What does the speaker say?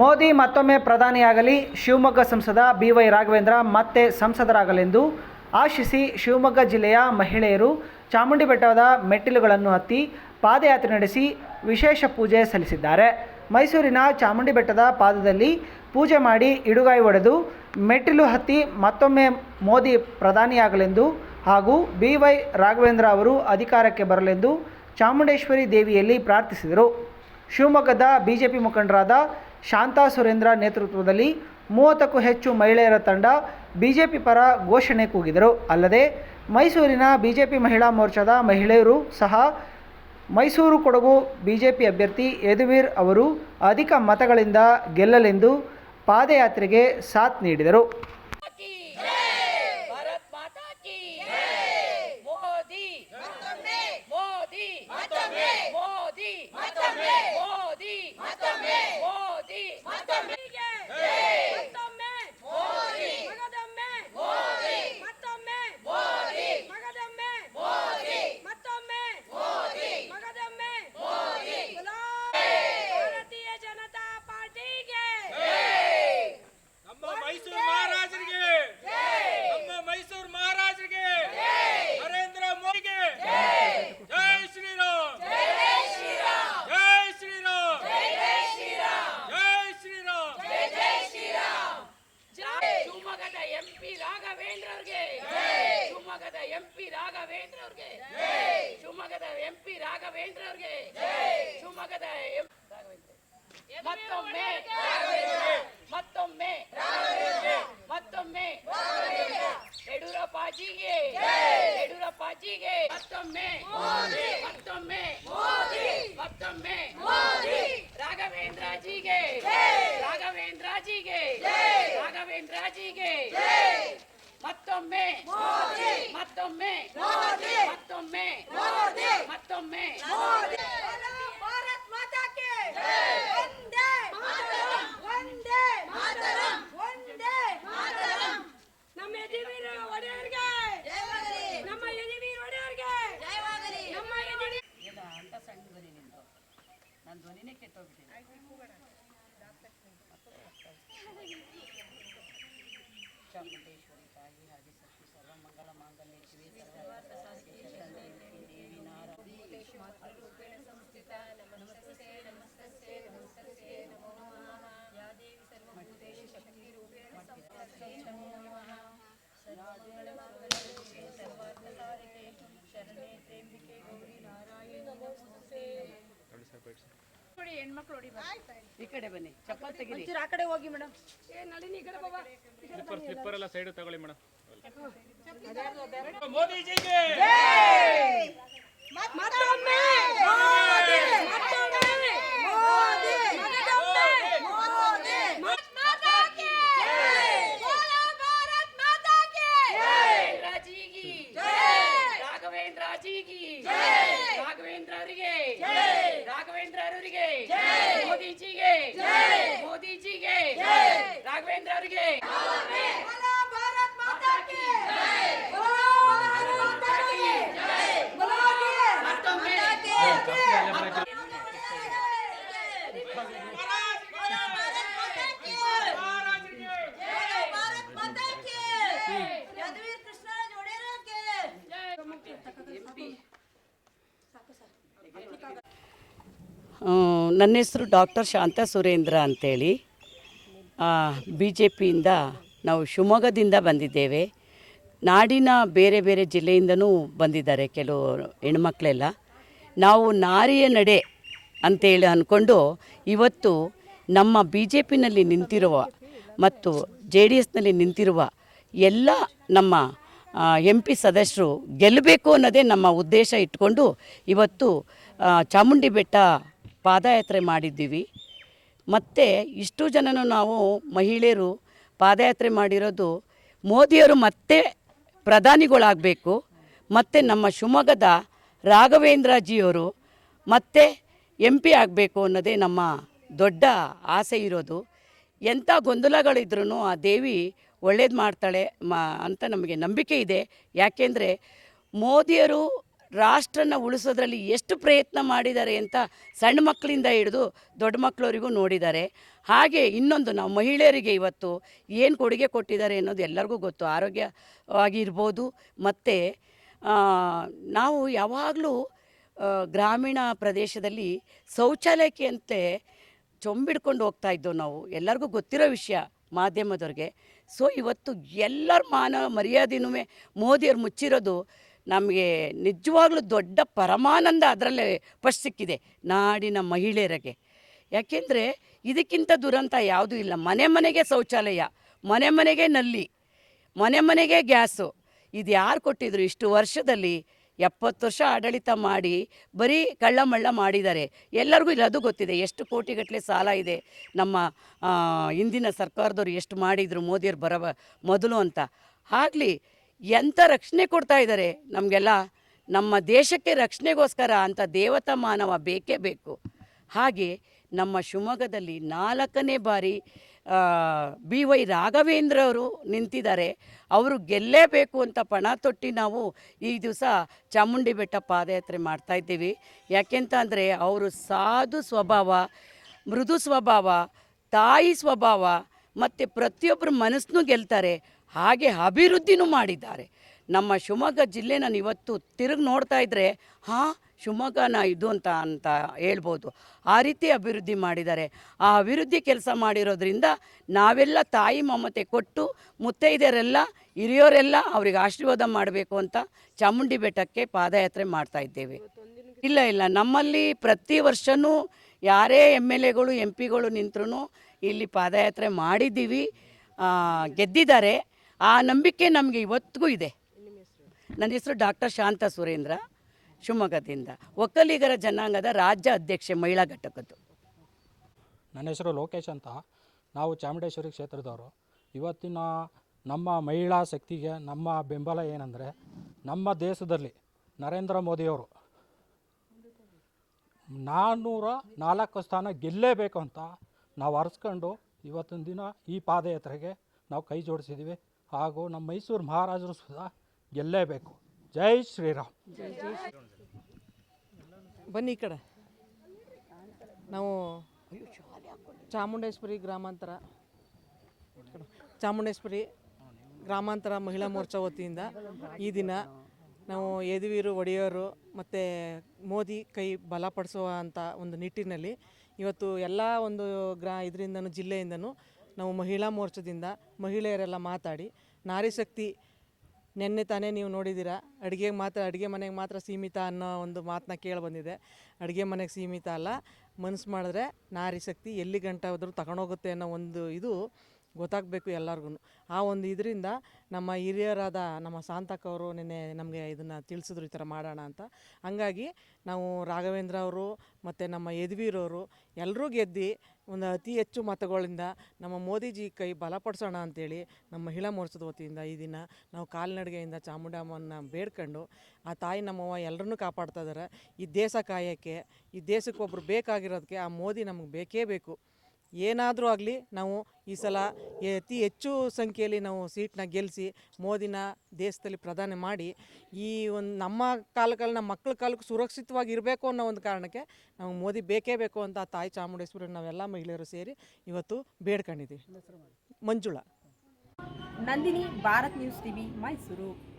ಮೋದಿ ಮತ್ತೊಮ್ಮೆ ಪ್ರಧಾನಿಯಾಗಲಿ, ಶಿವಮೊಗ್ಗ ಸಂಸದ B Y Raghavendra ಮತ್ತೆ ಸಂಸದರಾಗಲೆಂದು ಆಶಿಸಿ ಶಿವಮೊಗ್ಗ ಜಿಲ್ಲೆಯ ಮಹಿಳೆಯರು ಚಾಮುಂಡಿ ಬೆಟ್ಟದ ಮೆಟ್ಟಿಲುಗಳನ್ನು ಹತ್ತಿ ಪಾದಯಾತ್ರೆ ನಡೆಸಿ ವಿಶೇಷ ಪೂಜೆ ಸಲ್ಲಿಸಿದ್ದಾರೆ. ಮೈಸೂರಿನ ಚಾಮುಂಡಿ ಬೆಟ್ಟದ ಪಾದದಲ್ಲಿ ಪೂಜೆ ಮಾಡಿ ಇಡುಗಾಯಿ ಒಡೆದು ಮೆಟ್ಟಿಲು ಹತ್ತಿ ಮತ್ತೊಮ್ಮೆ ಮೋದಿ ಪ್ರಧಾನಿಯಾಗಲೆಂದು ಹಾಗೂ ಬಿ ವೈ ರಾಘವೇಂದ್ರ ಅವರು ಅಧಿಕಾರಕ್ಕೆ ಬರಲೆಂದು ಚಾಮುಂಡೇಶ್ವರಿ ದೇವಿಯಲ್ಲಿ ಪ್ರಾರ್ಥಿಸಿದರು. ಶಿವಮೊಗ್ಗದ ಬಿಜೆಪಿ ಮುಖಂಡರಾದ ಶಾಂತಾ ಸುರೇಂದ್ರ ನೇತೃತ್ವದಲ್ಲಿ ಮೂವತ್ತಕ್ಕೂ ಹೆಚ್ಚು ಮಹಿಳೆಯರ ತಂಡ ಬಿಜೆಪಿ ಪರ ಘೋಷಣೆ ಕೂಗಿದರು. ಅಲ್ಲದೆ, ಮೈಸೂರಿನ ಬಿಜೆಪಿ ಮಹಿಳಾ ಮೋರ್ಚಾದ ಮಹಿಳೆಯರು ಸಹ ಮೈಸೂರು ಕೊಡಗು ಬಿಜೆಪಿ ಅಭ್ಯರ್ಥಿ ಯದುವೀರ್ ಅವರು ಅಧಿಕ ಮತಗಳಿಂದ ಗೆಲ್ಲಲೆಂದು ಪಾದಯಾತ್ರೆಗೆ ಸಾಥ್ ನೀಡಿದರು. ಎಂಪಿ ರಾಘವೇಂದ್ರ ಅವ್ರಿಗೆ. ಶಿವಮೊಗ್ಗದ ಎಂ- ಮತ್ತೊಮ್ಮೆ. ಮತ್ತೊಮ್ಮೆ. ಮತ್ತೊಮ್ಮೆ. ಯಡಿಯೂರಪ್ಪಾಜಿಗೆ. ಯಡಿಯೂರಪ್ಪಾಜಿಗೆ. ಮತ್ತೊಮ್ಮೆ. ಮತ್ತೊಮ್ಮೆ. ಮತ್ತೊಮ್ಮೆ. ರಾಘವೇಂದ್ರಜಿಗೆ. ರಾಘವೇಂದ್ರಜಿಗೆ. ರಾಘವೇಂದ್ರಜಿಗೆ. ಮತ್ತೊಮ್ಮೆ. ಮತ್ತೊಮ್ಮೆ. ಮತ್ತೊಮ್ಮೆ. ಮತ್ತೊಮ್ಮೆ. ಭಾರತ್ ಮಾತಾ ಕಿ ವಂದೇ ಮಾತರಂ. ವಂದೇ ಮಾತರಂ. ವಂದೇ ಮಾತರಂ. ನಮ್ಮ ಯದುವೀರ ಒಡೆಯರ್ಗೆ ನಮ್ಮ ಯದುವೀರ ಒಡೆಯರ್ಗೆ ನಮ್ಮ ಯದುವೀರ ಇಲ್ಲ ಅಂತ ಸಣ್ಣ ಧ್ವನಿ ನಿಂದು ನನ್ನ ಧ್ವನಿನೇ ಕೆಟ್ಟೋಗ್ಬಿಟ್ಟಿದೆ. ಚಾಮುಂಡೇಶ್ವರಿ ತಾಯಿ ಆದಿಶಕ್ತಿ ಸರ್ವಮಂಗಲ ಮಾಂಗಲ್ಯ ಶಿವೆ ದೇವಿ ನಾರಾಯಣಿ ಈ ಕಡೆ ಬನ್ನಿ. ಚಪ್ಪಲ್ ತೆಗಿರಿ. ಆ ಕಡೆ ಹೋಗಿ ಮೇಡಮ್. ಸ್ಲಿಪ್ಪರ್ ಸ್ಲಿಪ್ಪರ್ ಎಲ್ಲ ಸೈಡ್ ತಗೊಳ್ಳಿ ಮೇಡಮ್. ಮೋದಿ ಜೈ! ಮೋದಿ ಮೋದಿಜಿಗೆ ಮೋದಿಜಿಗೆ ರಾಘವೇಂದ್ರ ಅವರಿಗೆ ಬೋಲೋ ಭಾರತ್ ಮಾತಾ ಕಿ ಬೋಲೋ ಭಾರತ್ ಮಾತಾ ಕಿ ಬೋಲೋ ಮತ್ತೊಮ್ಮೆ ಮಹಾರಾಜರಿಗೆ ಭಾರತ್ ಮಾತಾ ಕಿ ಯದುವೀರ್ ಕೃಷ್ಣರಾಜ ಒಡೆಯರ್ಗೆ ಆ, ನನ್ನ ಹೆಸರು ಡಾಕ್ಟರ್ ಶಾಂತ ಸುರೇಂದ್ರ ಅಂತೇಳಿ. ಬಿ ಜೆ ಪಿಯಿಂದ ನಾವು ಶಿವಮೊಗ್ಗದಿಂದ ಬಂದಿದ್ದೇವೆ. ನಾಡಿನ ಬೇರೆ ಬೇರೆ ಜಿಲ್ಲೆಯಿಂದನೂ ಬಂದಿದ್ದಾರೆ ಕೆಲವು ಹೆಣ್ಮಕ್ಳೆಲ್ಲ. ನಾವು ನಾರಿಯ ನಡೆ ಅಂತೇಳಿ ಅಂದ್ಕೊಂಡು ಇವತ್ತು ನಮ್ಮ ಬಿ ಜೆ ಪಿನಲ್ಲಿ ನಿಂತಿರುವ ಮತ್ತು ಜೆ ಡಿ ಎಸ್ನಲ್ಲಿ ನಿಂತಿರುವ ಎಲ್ಲ ನಮ್ಮ ಎಂ ಪಿ ಸದಸ್ಯರು ಗೆಲ್ಲಬೇಕು ಅನ್ನೋದೇ ನಮ್ಮ ಉದ್ದೇಶ ಇಟ್ಕೊಂಡು ಇವತ್ತು ಚಾಮುಂಡಿ ಬೆಟ್ಟ ಪಾದಯಾತ್ರೆ ಮಾಡಿದ್ದೀವಿ. ಮತ್ತು ಇಷ್ಟು ಜನನು ನಾವು ಮಹಿಳೆಯರು ಪಾದಯಾತ್ರೆ ಮಾಡಿರೋದು ಮೋದಿಯವರು ಮತ್ತೆ ಪ್ರಧಾನಿಗಳಾಗಬೇಕು, ಮತ್ತು ನಮ್ಮ ಶಿವಮೊಗ್ಗದ ರಾಘವೇಂದ್ರಜಿಯವರು ಮತ್ತೆ ಎಂ ಪಿ ಆಗಬೇಕು ಅನ್ನೋದೇ ನಮ್ಮ ದೊಡ್ಡ ಆಸೆ ಇರೋದು. ಎಂಥ ಗೊಂದಲಗಳಿದ್ರೂ ಆ ದೇವಿ ಒಳ್ಳೇದು ಮಾಡ್ತಾಳೆ ಮಾ ಅಂತ ನಮಗೆ ನಂಬಿಕೆ ಇದೆ. ಯಾಕೆಂದರೆ ಮೋದಿಯರು ರಾಷ್ಟ್ರನ ಉಳಿಸೋದ್ರಲ್ಲಿ ಎಷ್ಟು ಪ್ರಯತ್ನ ಮಾಡಿದ್ದಾರೆ ಅಂತ ಸಣ್ಣ ಮಕ್ಕಳಿಂದ ಹಿಡಿದು ದೊಡ್ಡ ಮಕ್ಕಳವರಿಗೂ ನೋಡಿದ್ದಾರೆ. ಹಾಗೆ ಇನ್ನೊಂದು ನಾವು ಮಹಿಳೆಯರಿಗೆ ಇವತ್ತು ಏನು ಕೊಡುಗೆ ಕೊಟ್ಟಿದ್ದಾರೆ ಅನ್ನೋದು ಎಲ್ಲರಿಗೂ ಗೊತ್ತು. ಆರೋಗ್ಯವಾಗಿ ಇರ್ಬೋದು, ಮತ್ತು ನಾವು ಯಾವಾಗಲೂ ಗ್ರಾಮೀಣ ಪ್ರದೇಶದಲ್ಲಿ ಶೌಚಾಲಯಕ್ಕೆ ಅಂತೆ ಚೊಂಬಿಡ್ಕೊಂಡು ಹೋಗ್ತಾ ಇದ್ದೋ ನಾವು, ಎಲ್ಲರಿಗೂ ಗೊತ್ತಿರೋ ವಿಷಯ ಮಾಧ್ಯಮದವ್ರಿಗೆ. ಸೊ ಇವತ್ತು ಎಲ್ಲರ ಮಾನ ಮರ್ಯಾದೆನೂ ಮೋದಿಯವ್ರು ಮುಚ್ಚಿರೋದು ನಮಗೆ ನಿಜವಾಗ್ಲೂ ದೊಡ್ಡ ಪರಮಾನಂದ ಅದರಲ್ಲೇ ಫಸ್ಟ್ ಸಿಕ್ಕಿದೆ, ನಾಡಿನ ಮಹಿಳೆಯರಿಗೆ. ಯಾಕೆಂದರೆ ಇದಕ್ಕಿಂತ ದುರಂತ ಯಾವುದೂ ಇಲ್ಲ. ಮನೆ ಮನೆಗೆ ಶೌಚಾಲಯ, ಮನೆ ಮನೆಗೆ ನಲ್ಲಿ, ಮನೆ ಮನೆಗೆ ಗ್ಯಾಸು. ಇದು ಯಾರು ಕೊಟ್ಟಿದ್ರು? ಇಷ್ಟು ವರ್ಷದಲ್ಲಿ ಎಪ್ಪತ್ತು ವರ್ಷ ಆಡಳಿತ ಮಾಡಿ ಬರೀ ಕಳ್ಳಮಳ್ಳ ಮಾಡಿದ್ದಾರೆ. ಎಲ್ಲರಿಗೂ ಇಲ್ಲ, ಅದು ಗೊತ್ತಿದೆ. ಎಷ್ಟು ಕೋಟಿಗಟ್ಟಲೆ ಸಾಲ ಇದೆ? ನಮ್ಮ ಹಿಂದಿನ ಸರ್ಕಾರದವರು ಎಷ್ಟು ಮಾಡಿದರು? ಮೋದಿಯವ್ರು ಬರವ ಮೊದಲು ಅಂತ. ಆಗಲಿ ಎಂಥ ರಕ್ಷಣೆ ಕೊಡ್ತಾ ಇದ್ದಾರೆ? ನಮಗೆಲ್ಲ ನಮ್ಮ ದೇಶಕ್ಕೆ ರಕ್ಷಣೆಗೋಸ್ಕರ ಅಂತ ದೇವತಾ ಮಾನವ ಬೇಕೇ ಬೇಕು. ಹಾಗೆ ನಮ್ಮ ಶಿವಮೊಗ್ಗದಲ್ಲಿ ನಾಲ್ಕನೇ ಬಾರಿ ಬಿ ವೈ ರಾಘವೇಂದ್ರ ಅವರು ನಿಂತಿದ್ದಾರೆ. ಅವರು ಗೆಲ್ಲೇಬೇಕು ಅಂತ ಪಣ ತೊಟ್ಟಿ ನಾವು ಈ ದಿವಸ ಚಾಮುಂಡಿ ಬೆಟ್ಟ ಪಾದಯಾತ್ರೆ ಮಾಡ್ತಾ ಇದ್ದೀವಿ. ಯಾಕೆಂತ ಅಂದರೆ ಅವರು ಸಾಧು ಸ್ವಭಾವ, ಮೃದು ಸ್ವಭಾವ, ತಾಯಿ ಸ್ವಭಾವ ಮತ್ತು ಪ್ರತಿಯೊಬ್ಬರ ಮನಸ್ಸನ್ನು ಗೆಲ್ತಾರೆ. ಹಾಗೆ ಅಭಿವೃದ್ಧಿನೂ ಮಾಡಿದ್ದಾರೆ. ನಮ್ಮ ಶಿವಮೊಗ್ಗ ಜಿಲ್ಲೆ ನಾನು ಇವತ್ತು ತಿರುಗಿ ನೋಡ್ತಾ ಇದ್ದರೆ ಹಾಂ, ಶಿವಮೊಗ್ಗನ ಇದು ಅಂತ ಅಂತ ಹೇಳ್ಬೋದು. ಆ ರೀತಿ ಅಭಿವೃದ್ಧಿ ಮಾಡಿದ್ದಾರೆ. ಆ ಅಭಿವೃದ್ಧಿ ಕೆಲಸ ಮಾಡಿರೋದ್ರಿಂದ ನಾವೆಲ್ಲ ತಾಯಿ ಮಮತೆ ಕೊಟ್ಟು ಮುತ್ತೈದೆಯರೆಲ್ಲ, ಹಿರಿಯೋರೆಲ್ಲ ಅವ್ರಿಗೆ ಆಶೀರ್ವಾದ ಮಾಡಬೇಕು ಅಂತ ಚಾಮುಂಡಿ ಬೆಟ್ಟಕ್ಕೆ ಪಾದಯಾತ್ರೆ ಮಾಡ್ತಾ ಇದ್ದೇವೆ. ಇಲ್ಲ ಇಲ್ಲ. ನಮ್ಮಲ್ಲಿ ಪ್ರತಿ ವರ್ಷವೂ ಯಾರೇ ಎಂ ಎಲ್ ಎಗಳು, ಎಂ ಪಿಗಳು ನಿಂತರೂ ಇಲ್ಲಿ ಪಾದಯಾತ್ರೆ ಮಾಡಿದ್ದೀವಿ. ಗೆದ್ದಿದ್ದಾರೆ. ಆ ನಂಬಿಕೆ ನಮಗೆ ಇವತ್ತಿಗೂ ಇದೆ. ನನ್ನ ಹೆಸರು ಡಾಕ್ಟರ್ ಶಾಂತ ಸುರೇಂದ್ರ, ಶಿವಮೊಗ್ಗದಿಂದ. ಒಕ್ಕಲಿಗರ ಜನಾಂಗದ ರಾಜ್ಯ ಅಧ್ಯಕ್ಷೆ ಮಹಿಳಾ ಘಟಕದ್ದು. ನನ್ನ ಹೆಸರು ಲೋಕೇಶ್ ಅಂತ. ನಾವು ಚಾಮುಂಡೇಶ್ವರಿ ಕ್ಷೇತ್ರದವರು. ಇವತ್ತಿನ ನಮ್ಮ ಮಹಿಳಾ ಶಕ್ತಿಗೆ ನಮ್ಮ ಬೆಂಬಲ ಏನಂದರೆ, ನಮ್ಮ ದೇಶದಲ್ಲಿ ನರೇಂದ್ರ ಮೋದಿಯವರು ನಾನ್ನೂರ ನಾಲ್ಕು ಸ್ಥಾನ ಗೆಲ್ಲೇಬೇಕು ಅಂತ ನಾವು ಅರ್ಸ್ಕೊಂಡು ಇವತ್ತಿನ ದಿನ ಈ ಪಾದಯಾತ್ರೆಗೆ ನಾವು ಕೈ ಜೋಡಿಸಿದ್ದೀವಿ. ಹಾಗೂ ನಮ್ಮ ಮೈಸೂರು ಮಹಾರಾಜರು ಸುದಾ ಗೆಲ್ಲೇಬೇಕು ಜೈ ಶ್ರೀರಾಮ್. ಬನ್ನಿ ಈ ಕಡೆ. ನಾವು ಚಾಮುಂಡೇಶ್ವರಿ ಗ್ರಾಮಾಂತರ. ಚಾಮುಂಡೇಶ್ವರಿ ಗ್ರಾಮಾಂತರ ಮಹಿಳಾ ಮೋರ್ಚಾ ವತಿಯಿಂದ ಈ ದಿನ ನಾವು ಯದುವೀರು, ಒಡೆಯರು ಮತ್ತು ಮೋದಿ ಕೈ ಬಲಪಡಿಸುವ ಅಂತ ಒಂದು ನಿಟ್ಟಿನಲ್ಲಿ ಇವತ್ತು ಎಲ್ಲ ಒಂದು ಗ್ರಾ ಇದರಿಂದನೂ ಜಿಲ್ಲೆಯಿಂದನೂ ನಾವು ಮಹಿಳಾ ಮೋರ್ಚಾದಿಂದ ಮಹಿಳೆಯರೆಲ್ಲ ಮಾತಾಡಿ ನಾರಿಶಕ್ತಿ ನಿನ್ನೆ ತಾನೇ ನೀವು ನೋಡಿದ್ದೀರಾ ಅಡುಗೆಗೆ ಮಾತ್ರ, ಅಡುಗೆ ಮನೆಗೆ ಮಾತ್ರ ಸೀಮಿತ ಅನ್ನೋ ಒಂದು ಮಾತನ್ನ ಕೇಳಿ ಬಂದಿದೆ. ಅಡುಗೆ ಮನೆಗೆ ಸೀಮಿತ ಅಲ್ಲ, ಮನಸ್ಸು ಮಾಡಿದ್ರೆ ನಾರಿ ಶಕ್ತಿ ಎಲ್ಲಿ ಗಂಟ ಹೋದ್ರೂ ತಗೊಂಡೋಗುತ್ತೆ ಅನ್ನೋ ಒಂದು ಇದು ಗೊತ್ತಾಗಬೇಕು ಎಲ್ಲರಿಗೂ ಆ ಒಂದು ಇದರಿಂದ ನಮ್ಮ ಹಿರಿಯರಾದ ನಮ್ಮ ಸಾಂತಕ್ಕವರು ನಿನ್ನೆ ನಮಗೆ ಇದನ್ನು ತಿಳಿಸಿದ್ರು ಈ ಥರ ಮಾಡೋಣ ಅಂತ. ಹಂಗಾಗಿ ನಾವು ರಾಘವೇಂದ್ರ ಅವರು ಮತ್ತು ನಮ್ಮ ಯದುವೀರವರು ಎಲ್ಲರೂ ಗೆದ್ದು ಒಂದು ಅತಿ ಹೆಚ್ಚು ಮತಗಳಿಂದ ನಮ್ಮ ಮೋದಿಜಿ ಕೈ ಬಲಪಡಿಸೋಣ ಅಂತೇಳಿ ನಮ್ಮ ಮಹಿಳಾ ಮೋರ್ಚದ ವತಿಯಿಂದ ಈ ದಿನ ನಾವು ಕಾಲ್ನಡಿಗೆಯಿಂದ ಚಾಮುಂಡಮ್ಮನ ಬೇಡ್ಕೊಂಡು ಆ ತಾಯಿ ನಮ್ಮವ್ವ ಎಲ್ಲರನ್ನೂ ಕಾಪಾಡ್ತಾ ಇದ್ದಾರೆ ಈ ದೇಶ ಕಾಯೋಕ್ಕೆ, ಈ ದೇಶಕ್ಕೆ ಒಬ್ರು ಬೇಕಾಗಿರೋದಕ್ಕೆ ಆ ಮೋದಿ ನಮಗೆ ಬೇಕೇ ಬೇಕು. ಏನಾದರೂ ಆಗಲಿ ನಾವು ಈ ಸಲ ಅತಿ ಹೆಚ್ಚು ಸಂಖ್ಯೆಯಲ್ಲಿ ನಾವು ಸೀಟ್ನ ಗೆಲ್ಲಿಸಿ ಮೋದಿನ ದೇಶದಲ್ಲಿ ಪ್ರಧಾನಿ ಮಾಡಿ ಈ ಒಂದು ನಮ್ಮ ಕಾಲಕ್ಕೆ ನಮ್ಮ ಮಕ್ಕಳ ಕಾಲಕ್ಕೆ ಸುರಕ್ಷಿತವಾಗಿ ಇರಬೇಕು ಅನ್ನೋ ಒಂದು ಕಾರಣಕ್ಕೆ ನಾವು ಮೋದಿ ಬೇಕೇ ಬೇಕು ಅಂತ ತಾಯಿ ಚಾಮುಂಡೇಶ್ವರಿ ನಾವೆಲ್ಲ ಮಹಿಳೆಯರು ಸೇರಿ ಇವತ್ತು ಬೇಡ್ಕೊಂಡಿದ್ದೀವಿ. ಮಂಜುಳ. Nandini, Bharat news TV, Mysuru.